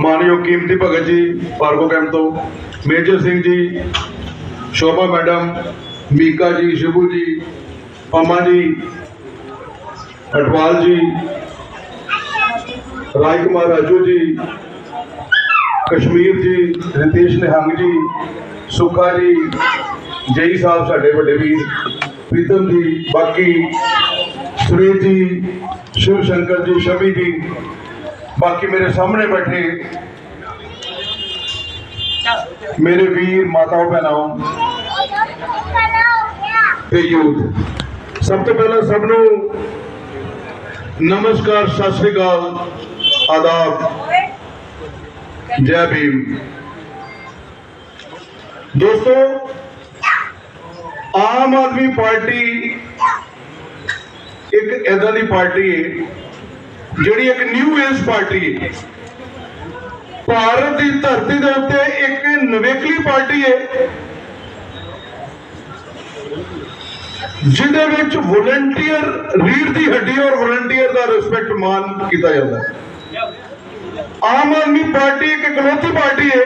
ਮਾਨਯੋਗ ਕੀਮਤੀ ਭਗਤ ਜੀ ਪਾਰਕੋ ਕੈਂਪ ਤੋਂ, ਮੇਜਰ ਸਿੰਘ ਜੀ, ਸ਼ੋਭਾ ਮੈਡਮ, ਮੀਕਾ ਜੀ, ਸ਼ਿਬੂ ਜੀ, ਪਮਾ ਜੀ, ਅਟਵਾਲ ਜੀ ਰਾਜ ਕੁਮਾਰ ਰਾਜੂ ਜੀ, ਕਸ਼ਮੀਰ ਜੀ, ਰਤੇਸ਼ ਨਿਹੰਗ ਜੀ, ਸੁੱਖਾ ਜੀ, ਜਈ ਸਾਹਿਬ ਸਾਡੇ ਵੱਡੇ ਵੀਰ, ਪ੍ਰੀਤਮ ਜੀ, ਬਾਕੀ ਸੁਰੇਸ਼ ਜੀ, ਸ਼ਿਵ ਸ਼ੰਕਰ ਜੀ, ਸ਼ਮੀ ਜੀ ਬਾਕੀ ਮੇਰੇ ਸਾਹਮਣੇ ਬੈਠੇ ਮੇਰੇ ਵੀਰ ਮਾਤਾਓ ਭੈਣਾਓ ਤੇ ਯੂਥ ਸਭ ਤੋਂ ਪਹਿਲਾਂ ਸਭ ਨੂੰ ਨਮਸਕਾਰ ਸਤਿ ਸ੍ਰੀ ਅਕਾਲ ਆਦਾਬ ਜੈ ਭੀਮ ਦੋਸਤੋ ਆਮ ਆਦਮੀ ਪਾਰਟੀ ਇੱਕ ਐਦਾਂ ਦੀ ਪਾਰਟੀ ਹੈ ਜਿਹੜੀ ਇੱਕ ਨਿਊ ਏਜ ਪਾਰਟੀ ਹੈ। ਭਾਰਤ ਦੀ ਧਰਤੀ ਦੇ ਉੱਤੇ ਇੱਕ ਨਵੇਕਲੀ ਪਾਰਟੀ ਹੈ। ਜਿਹਦੇ ਵਿੱਚ ਵੋਲੰਟੀਅਰ ਰੀੜ ਦੀ ਹੱਡੀ ਔਰ ਵੋਲੰਟੀਅਰ ਦਾ ਰਿਸਪੈਕਟ ਮਾਨ ਕੀਤਾ ਜਾਂਦਾ ਹੈ। ਆਮ ਆਦਮੀ ਪਾਰਟੀ ਇੱਕ ਇਕਲੌਤੀ ਪਾਰਟੀ ਹੈ।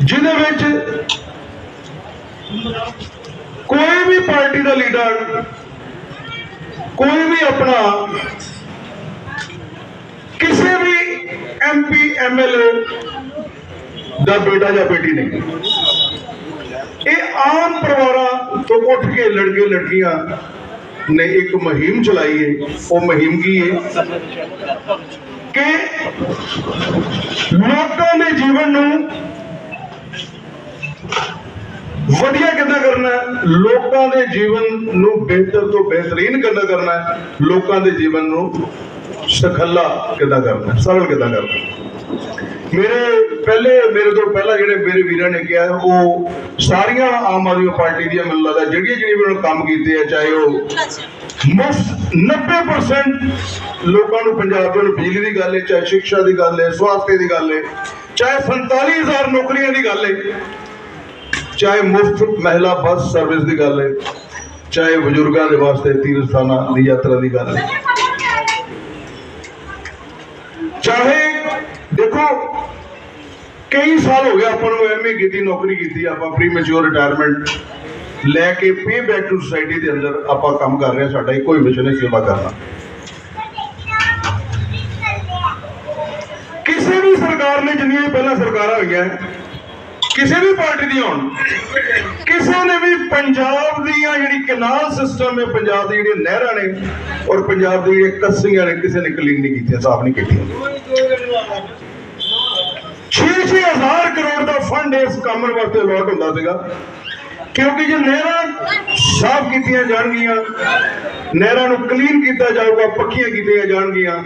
ਜਿਹਦੇ ਵਿੱਚ ਕੋਈ ਵੀ ਪਾਰਟੀ ਦਾ ਲੀਡਰ ਕੋਈ ਵੀ ਆਪਣਾ ਕਿਸੇ ਵੀ ਐਮਪੀ ਐਮਐਲਏ ਦਾ ਬੇਟਾ ਜਾਂ ਬੇਟੀ ਨਹੀਂ। ਇਹ ਆਮ ਪਰਿਵਾਰਾਂ ਤੋਂ ਉੱਠ ਕੇ ਲੜਕੇ, ਲੜਕੀਆਂ ਨੇ ਇੱਕ ਮੁਹਿੰਮ ਚਲਾਈ ਹੈ ਉਹ ਮੁਹਿੰਮ ਕੀ ਹੈ ਕਿ ਲੋਕਾਂ ਦੇ ਜੀਵਨ ਨੂੰ ਵਧੀਆ ਕਿੱਦਾਂ ਕਰਨਾ ਲੋਕਾਂ ਦੇ ਜੀਵਨ ਨੂੰ ਬਿਹਤਰ ਤੋਂ ਬਿਹਤਰੀਨ ਕਿੱਦਾਂ ਕਰਨਾ ਲੋਕਾਂ ਦੇ ਜੀਵਨ ਨੂੰ ਸਖੱਲਾ ਕਿੱਦਾਂ ਕਰਨਾ ਸਰਲ ਕਿੱਦਾਂ ਕਰਨਾ ਮੇਰੇ ਪਹਿਲੇ, ਮੇਰੇ ਤੋਂ ਪਹਿਲਾਂ ਜਿਹੜੇ ਮੇਰੇ ਵੀਰਾਂ ਨੇ ਕਿਹਾ ਉਹ ਸਾਰੀਆਂ ਆਮ ਆਦਮੀ ਪਾਰਟੀ ਦੀਆਂ ਮੈਨੂੰ ਲੱਗਦਾ ਜਿਹੜੀਆਂ ਜਿਹੜੀਆਂ ਉਹਨਾਂ ਨੇ ਕੰਮ ਕੀਤੇ ਆ, ਚਾਹੇ ਉਹ ਮੁਫਤ 90% ਲੋਕਾਂ ਨੂੰ ਪੰਜਾਬ ਦੇ ਬਿਜਲੀ ਦੀ ਗੱਲ ਹੈ, ਚਾਹੇ ਸਿੱਖਿਆ ਦੀ ਗੱਲ ਹੈ, ਸਵਾਸਥ ਦੀ ਗੱਲ ਹੈ, ਚਾਹੇ 47000 ਨੌਕਰੀਆਂ ਦੀ ਗੱਲ ਹੈ ਚਾਹੇ ਮੁਫਤ ਮਹਿਲਾ ਬੱਸ ਸਰਵਿਸ ਦੀ ਗੱਲ ਹੈ, ਚਾਹੇ ਬਜ਼ੁਰਗਾਂ ਦੇ ਵਾਸਤੇ ਤੀਰਥ ਸਥਾਨਾਂ ਦੀ ਯਾਤਰਾ ਦੀ ਗੱਲ ਹੈ। ਚਾਹੇ, ਦੇਖੋ, ਕਈ ਸਾਲ ਹੋ ਗਏ ਆਪਾਂ ਨੂੰ ਐਮਏ ਕੀਤੀ, ਨੌਕਰੀ ਕੀਤੀ, ਆਪਾਂ ਪ੍ਰੀ ਮੈਚੁਰ ਰਿਟਾਇਰਮੈਂਟ ਲੈ ਕੇ ਪੇ ਬੈਕ ਟੂ ਸੋਸਾਇਟੀ ਦੇ ਅੰਦਰ ਆਪਾਂ ਕੰਮ ਕਰ ਰਹੇ ਹਾਂ, ਸਾਡਾ ਇੱਕੋ ਹੀ ਮਿਸ਼ਨ ਹੈ ਸੇਵਾ ਕਰਨਾ। ਕਿਸੇ ਵੀ ਸਰਕਾਰ ਨੇ ਜਿੰਨੀਆਂ ਪਹਿਲਾਂ ਸਰਕਾਰਾਂ ਹੋਈਆਂ ਕਿਸੇ ਵੀ ਪਾਰਟੀ ਦੀਆਂ ਹੋਣ ਕਿਸੇ ਨੇ ਵੀ ਪੰਜਾਬ ਦੀਆਂ ਜਿਹੜੀ ਕਨਾਲ ਸਿਸਟਮ ਹੈ ਪੰਜਾਬ ਦੀ ਜਿਹੜੀਆਂ ਨਹਿਰਾਂ ਨੇ ਔਰ ਪੰਜਾਬ ਦੀ ਜਿਹੜੀਆਂ ਕੱਸੀਆਂ ਨੇ, ਕਿਸੇ ਨੇ ਕਲੀਨ ਨਹੀਂ ਕੀਤੀਆਂ, ਸਾਫ਼ ਨਹੀਂ ਕੀਤੀਆਂ। 6-6000 ਕਰੋੜ ਦਾ ਫੰਡ ਇਸ ਕੰਮ ਵਾਸਤੇ ਅਲਾਟ ਹੁੰਦਾ ਸੀਗਾ। ਕਿਉਂਕਿ ਜੇ ਨਹਿਰਾਂ ਸਾਫ਼ ਕੀਤੀਆਂ ਜਾਣਗੀਆਂ, ਨਹਿਰਾਂ ਨੂੰ ਕਲੀਨ ਕੀਤਾ ਜਾਊਗਾ, ਪੱਕੀਆਂ ਕੀਤੀਆਂ ਜਾਣਗੀਆਂ,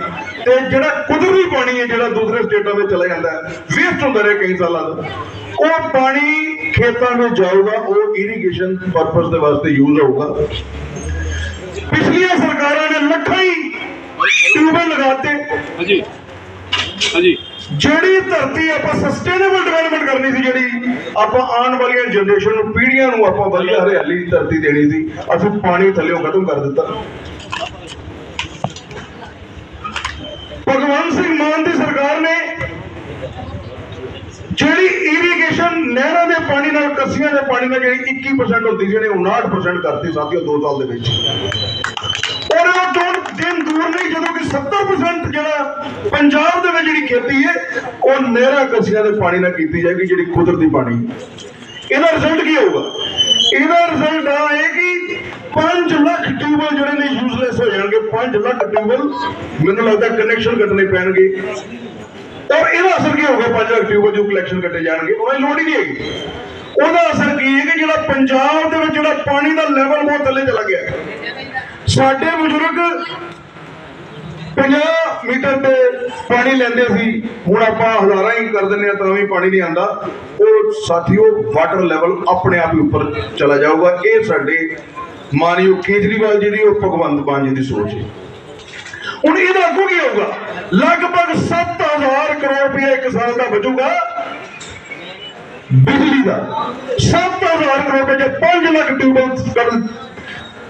ਤੇ ਜਿਹੜਾ ਕੁਦਰਤੀ ਪਾਣੀ ਹੈ ਜਿਹੜਾ ਦੂਸਰੇ ਸਟੇਟਾਂ ਵਿੱਚ ਚਲਾ ਜਾਂਦਾ ਹੈ ਵੇਸਟ ਹੁੰਦਾ ਰਿਹਾ ਕਈ ਸਾਲਾਂ ਦਾ ਉਹ ਪਾਣੀ ਖੇਤਾਂ ਵਿੱਚ ਜਾਊਗਾ ਉਹ ਇਰੀਗੇਸ਼ਨ ਪਰਪਸ ਦੇ ਵਾਸਤੇ ਯੂਜ਼ ਹੋਊਗਾ। ਪਿਛਲੀਆਂ ਸਰਕਾਰਾਂ ਨੇ ਲੱਖਾਂ ਹੀ ਟਿਊਬਲ ਲਗਾਤੇ। ਹਾਂਜੀ। ਹਾਂਜੀ। ਜਿਹੜੀ ਧਰਤੀ ਆਪਾਂ ਸਸਟੇਨੇਬਲ ਡਿਵੈਲਪਮੈਂਟ ਕਰਨੀ ਸੀ ਜਿਹੜੀ ਆਪਾਂ ਆਉਣ ਵਾਲੀਆਂ ਜਨਰੇਸ਼ਨ ਨੂੰ ਪੀੜ੍ਹੀਆਂ ਨੂੰ ਆਪਾਂ ਵਧੀਆ ਹਰਿਆਲੀ ਦੀ ਧਰਤੀ ਦੇਣੀ ਸੀ ਅਸੀਂ ਪਾਣੀ ਥੱਲੇੋਂ ਖਤਮ ਕਰ ਦਿੱਤਾ। ਭਗਵੰਤ ਸਿੰਘ ਮਾਨ ਦੀ ਸਰਕਾਰ ਨੇ ਜਿਹੜੀ ਇਰੀਗੇਸ਼ਨ ਨਹਿਰਾਂ ਦੇ ਪਾਣੀ ਨਾਲ, ਕੱਸੀਆਂ ਦੇ ਪਾਣੀ ਨਾਲ ਜਿਹੜੀ 21% ਹੁੰਦੀ ਸੀ 59% ਕਰਤੀ ਸਾਥੀਓ 2 ਸਾਲ ਦੇ ਵਿੱਚ। ਔਰ ਉਹ ਦੋ ਦਿਨ ਦੂਰ ਨਹੀਂ, ਜਦੋਂ ਕਿ 70% ਜਿਹੜਾ ਪੰਜਾਬ ਦੇ ਵਿੱਚ ਜਿਹੜੀ ਖੇਤੀ ਹੈ, ਉਹ ਨਹਿਰਾਂ, ਕੱਸੀਆਂ ਦੇ ਪਾਣੀ ਨਾਲ ਕੀਤੀ ਜਾਏਗੀ, ਜਿਹੜੀ ਕੁਦਰਤੀ ਪਾਣੀ। ਇਹਦਾ ਰਿਜ਼ਲਟ ਕੀ ਹੋਊਗਾ? ਇਹਦਾ ਰਿਜ਼ਲਟ ਆ ਹੈ ਕਿ 5 ਲੱਖ ਟਿਊਬਲ ਜਿਹੜੇ ਨੇ ਯੂਜ਼ਲੈਸ ਹੋ ਜਾਣਗੇ। 5 ਲੱਖ ਟਿਊਬਲ ਮੈਨੂੰ ਲੱਗਦਾ ਕਨੈਕਸ਼ਨ ਕੱਟਣੇ ਪੈਣਗੇ। ਔਰ ਇਹਦਾ ਅਸਰ ਕੀ ਹੋਊਗਾ 5 ਅਕਤੂਬਰ ਜੋ ਕਲੈਕਸ਼ਨ ਕੱਟੇ ਜਾਣਗੇ ਉਹਨਾਂ ਦੀ ਲੋੜ ਹੀ ਨਹੀਂ ਹੈਗੀ। ਉਹਦਾ ਅਸਰ ਕੀ ਹੈ ਕਿ ਜਿਹੜਾ ਪੰਜਾਬ ਦੇ ਵਿੱਚ ਜਿਹੜਾ ਪਾਣੀ ਦਾ ਲੈਵਲ ਬਹੁਤ ਥੱਲੇ ਚਲਾ ਗਿਆ ਸਾਡੇ ਬਜ਼ੁਰਗ 50 ਮੀਟਰ ਤੇ ਪਾਣੀ ਲੈਂਦੇ ਸੀ, ਹੁਣ ਆਪਾਂ ਹਜ਼ਾਰਾਂ ਹੀ ਕਰ ਦਿੰਦੇ ਆ ਤਾਂ ਵੀ ਪਾਣੀ ਨਹੀਂ ਆਂਦਾ ਉਹ ਸਾਥੀਓ ਵਾਟਰ ਲੈਵਲ ਆਪਣੇ ਆਪ ਹੀ ਉੱਪਰ ਚਲਾ ਜਾਊਗਾ। ਇਹ ਸਾਡੇ ਮਾਨਯੋਗ ਕੇਜਰੀਵਾਲ ਜੀ ਦੀ ਉਹ ਭਗਵੰਤ ਮਾਨ ਜੀ ਦੀ ਸੋਚ ਹੈ। ਹੁਣ ਇਹਦਾ ਅੱਗੋਂ ਕੀ ਹੋਊਗਾ? ਲਗਭਗ 7000 ਕਰੋੜ ਰੁਪਏ ਇੱਕ ਸਾਲ ਦਾ ਬਚੂਗਾ ਬਿਜਲੀ ਦਾ। 7000 ਕਰੋੜ ਰੁਪਏ ਜੇ 5 ਲੱਖ ਟਿਊਬਲ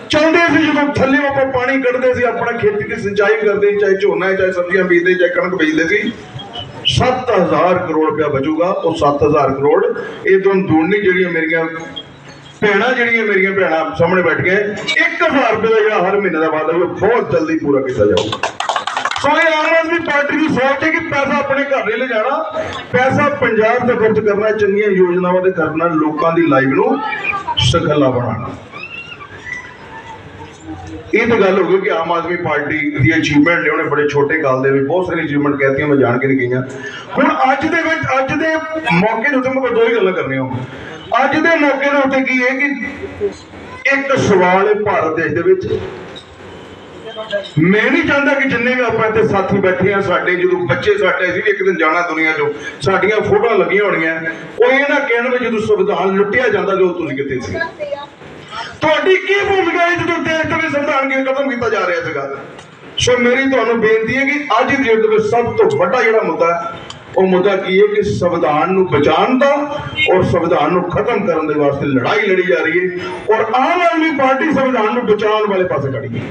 ਚਲਦੇ ਸੀ ਜਦੋਂ ਥੱਲੇ ਆਪਾਂ ਪਾਣੀ ਕੱਢਦੇ ਸੀ ਆਪਣਾ ਖੇਤੀ ਦੀ ਸਿੰਚਾਈ ਕਰਦੇ ਸੀ, ਚਾਹੇ ਝੋਨਾ ਚਾਹੇ ਸਬਜ਼ੀਆਂ ਬੀਜਦੇ ਚਾਹੇ ਕਣਕ ਬੀਜਦੇ ਸੀ। 7000 ਕਰੋੜ ਰੁਪਇਆ ਬਚੂਗਾ ਉਹ 7000 ਕਰੋੜ। ਇਹ ਤੋਂ ਦੂਣੀ ਜਿਹੜੀਆਂ ਮੇਰੀਆਂ ਭੈਣਾਂ ਜਿਹੜੀਆਂ ਮੇਰੀਆਂ ਭੈਣਾਂ ਸਾਹਮਣੇ ਬੈਠ ਕੇ 1000 ਰੁਪਏ ਦਾ ਜਿਹੜਾ ਹਰ ਮਹੀਨੇ ਦਾ ਵਾਅਦਾ ਉਹ ਬਹੁਤ ਜਲਦੀ ਪੂਰਾ ਕੀਤਾ ਜਾਊਗਾ। ਸੋ ਇਹ ਆਮ ਆਦਮੀ ਪਾਰਟੀ ਦੀ ਸੋਚ ਹੈ ਕਿ ਪੈਸਾ ਆਪਣੇ ਘਰ ਨਹੀਂ ਲਿਜਾਣਾ, ਪੈਸਾ ਪੰਜਾਬ ਤੇ ਖਰਚ ਕਰਨਾ ਚੰਗੀਆਂ ਯੋਜਨਾਵਾਂ ਤੇ ਕਰਨਾ ਲੋਕਾਂ ਦੀ ਲਾਈਫ ਨੂੰ ਸਖਲਾ ਬਣਾਉਣਾ। ਇਹ ਤਾਂ ਗੱਲ ਹੋ ਗਈ ਕਿ ਆਮ ਆਦਮੀ ਪਾਰਟੀ ਦੀ ਅਚੀਵਮੈਂਟ ਨੇ, ਉਹਨੇ ਬੜੇ ਛੋਟੇ ਕਾਲ ਦੇ ਵਿੱਚ ਬਹੁਤ ਸਾਰੀ ਅਚੀਵਮੈਂਟ ਕਹਿਤੀਆਂ, ਮੈਂ ਜਾਣ ਕੇ ਨਹੀਂ ਗਈਆਂ। ਹੁਣ ਅੱਜ ਦੇ ਵਿੱਚ, ਅੱਜ ਦੇ ਮੌਕੇ ਦੇ ਉੱਤੇ ਮੈਂ ਦੋ ਹੀ ਗੱਲਾਂ ਕਰਨੀਆਂ ਹਾਂ ਅੱਜ ਦੇ ਮੌਕੇ ਦੇ ਉੱਤੇ ਕੀ ਹੈ ਕਿ ਇੱਕ ਸਵਾਲ ਹੈ ਭਾਰਤ ਦੇਸ਼ ਦੇ ਵਿੱਚ। ਮੈਂ ਨਹੀਂ ਚਾਹੁੰਦਾ ਕਿ ਜਿੰਨੇ ਵੀ ਆਪਾਂ ਇੱਥੇ ਸਾਥੀ ਬੈਠੇ ਆ ਸਾਡੇ ਜਦੋਂ ਬੱਚੇ ਸਾਡੇ ਸੀ ਵੀ ਇੱਕ ਦਿਨ ਜਾਣਾ ਦੁਨੀਆ 'ਚੋਂ, ਸਾਡੀਆਂ ਫੋਟੋਆਂ ਲੱਗੀਆਂ ਹੋਣੀਆਂ। ਉਹ ਇਹ ਨਾ ਕਹਿਣ ਵੀ ਜਦੋਂ ਸੰਵਿਧਾਨ ਲੁੱਟਿਆ ਜਾਂਦਾ ਜੋ ਤੁਸੀਂ ਕਿੱਥੇ ਸੀ। ਤੁਹਾਡੀ ਕੀ ਭੂਮਿਕਾ ਹੈ ਜਦੋਂ ਦੇਸ਼ ਦੇ ਵਿੱਚ ਸੰਵਿਧਾਨ ਕੀ ਖਤਮ ਕੀਤਾ ਜਾ ਰਿਹਾ ਸੀਗਾ? ਸੋ ਮੇਰੀ ਤੁਹਾਨੂੰ ਬੇਨਤੀ ਹੈ ਕਿ ਅੱਜ ਦੀ ਡੇਟ ਦੇ ਵਿੱਚ ਸਭ ਤੋਂ ਵੱਡਾ ਜਿਹੜਾ ਮੁੱਦਾ ਹੈ ਉਹ ਮੁੱਦਾ ਕੀ ਹੈ ਕਿ ਸੰਵਿਧਾਨ ਨੂੰ ਬਚਾਉਣ ਦਾ ਔਰ ਸੰਵਿਧਾਨ ਨੂੰ ਖਤਮ ਕਰਨ ਦੇ ਵਾਸਤੇ ਲੜਾਈ ਲੜੀ ਜਾ ਰਹੀ ਹੈ ਔਰ ਆਮ ਆਦਮੀ ਪਾਰਟੀ ਸੰਵਿਧਾਨ ਨੂੰ ਬਚਾਉਣ ਵਾਲੇ ਪਾਸੇ ਖੜੀ ਹੈ।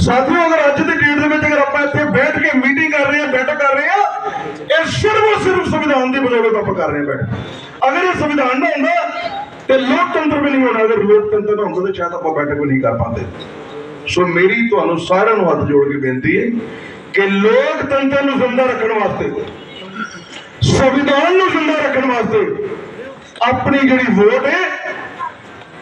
ਸਾਥੀਓ, ਅਗਰ ਅੱਜ ਦੇ ਡੇਟ ਦੇ ਵਿੱਚ ਅਗਰ ਆਪਾਂ ਇੱਥੇ ਬੈਠ ਕੇ ਮੀਟਿੰਗ ਕਰ ਰਹੇ ਹਾਂ, ਬੈਠਕ ਕਰ ਰਹੇ ਹਾਂ, ਇਹ ਸਿਰਫ ਸਿਰਫ ਸੰਵਿਧਾਨ ਦੀ ਬਦੌਲਤ ਆਪਾਂ ਕਰ ਰਹੇ ਹਾਂ ਬੈਠਕ। ਅਗਰ ਇਹ ਸੰਵਿਧਾਨ ਨਾ ਹੁੰਦਾ, ਤੇ ਲੋਕਤੰਤਰ ਵੀ ਨਹੀਂ ਹੋਣਾ। ਅਗਰ ਲੋਕਤੰਤਰ ਨਾ ਹੁੰਦਾ, ਤਾਂ ਸ਼ਾਇਦ ਆਪਾਂ ਬੈਠਕ ਵੀ ਨਹੀਂ ਕਰ ਪਾਉਂਦੇ। ਸੋ ਮੇਰੀ ਤੁਹਾਨੂੰ ਸਾਰਿਆਂ ਨੂੰ ਹੱਥ ਜੋੜ ਕੇ ਬੇਨਤੀ ਹੈ ਕਿ ਲੋਕਤੰਤਰ ਨੂੰ ਜ਼ਿੰਦਾ ਰੱਖਣ ਵਾਸਤੇ ਸੰਵਿਧਾਨ ਨੂੰ ਜ਼ਿੰਦਾ ਰੱਖਣ ਵਾਸਤੇ ਆਪਣੀ ਜਿਹੜੀ ਵੋਟ ਹੈ,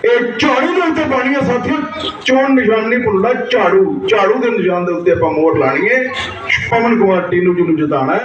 ਇਹ ਝਾੜੂ ਦੇ ਉੱਤੇ ਪਾਣੀ ਹੈ ਸਾਥੀਓ। ਚੋਣ ਨਿਸ਼ਾਨ ਨਹੀਂ ਭੁੱਲਣਾ, ਝਾੜੂ ਝਾੜੂ ਦੇ ਨਿਸ਼ਾਨ ਦੇ ਉੱਤੇ ਆਪਾਂ ਮੋਹਰ ਲਾਣੀ ਹੈ। ਪਵਨ ਕੁਮਾਰ ਟੀਨੂ ਜੀ ਨੂੰ ਜਿਤਾਣਾ ਹੈ।